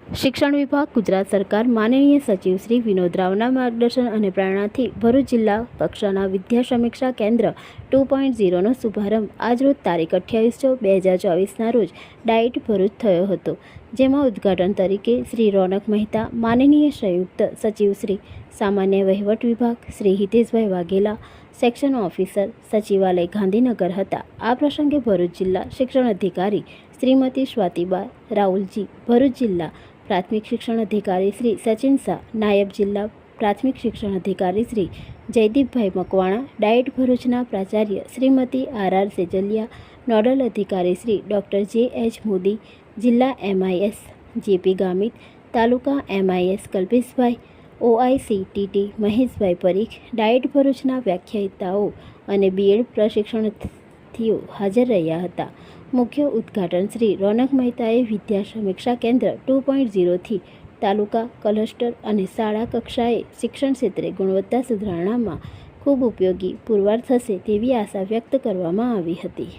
શિક્ષણ વિભાગ, ગુજરાત સરકાર, માનનીય સચિવ શ્રી વિનોદ રાવના માર્ગદર્શન અને પ્રેરણાથી ભરૂચ જિલ્લા કક્ષાના વિદ્યા સમીક્ષા કેન્દ્ર ટુ પોઈન્ટ ઝીરોનો શુભારંભ આજરોજ તારીખ અઠ્યાવીસ છ, બે હજાર ચોવીસના રોજ ડાઇટ ભરૂચ થયો હતો. જેમાં ઉદ્ઘાટન તરીકે શ્રી રોનક મહેતા, માનનીય સંયુક્ત સચિવ શ્રી, સામાન્ય વહીવટ વિભાગ શ્રી હિતેશભાઈ વાઘેલા, સેક્શન ઓફિસર સચિવાલય ગાંધીનગર હતા. આ પ્રસંગે ભરૂચ જિલ્લા શિક્ષણ અધિકારી શ્રીમતી સ્વાતિબા રાહુલજી ભરૂચ જિલ્લા પ્રાથમિક શિક્ષણ અધિકારી શ્રી સચિન શાહ, નાયબ જિલ્લા પ્રાથમિક શિક્ષણ અધિકારી શ્રી જયદીપભાઈ મકવાણા, ડાયટ ભરૂચના પ્રાચાર્ય Shrimati R R Sejaliya nodal અધિકારી Shri doctor J H Modi, જિલ્લા એમઆઈએસ, જેપી ગામિત, તાલુકા MIS Kalpeshbhai, OICTT Maheshbhai Parikh, DIET ભરૂચના વ્યાખ્યાયિતાઓ અને બીએડ પ્રશિક્ષણથીઓ હાજર રહ્યા હતા. મુખ્ય ઉદ્ઘાટન શ્રી રોનક મહેતાએ વિદ્યા સમીક્ષા કેન્દ્ર ટુ પોઈન્ટ ઝીરોથી તાલુકા ક્લસ્ટર અને શાળા કક્ષાએ શિક્ષણ ક્ષેત્રે ગુણવત્તા સુધારણામાં ખૂબ ઉપયોગી પુરવાર થશે તેવી આશા વ્યક્ત કરવામાં આવી હતી.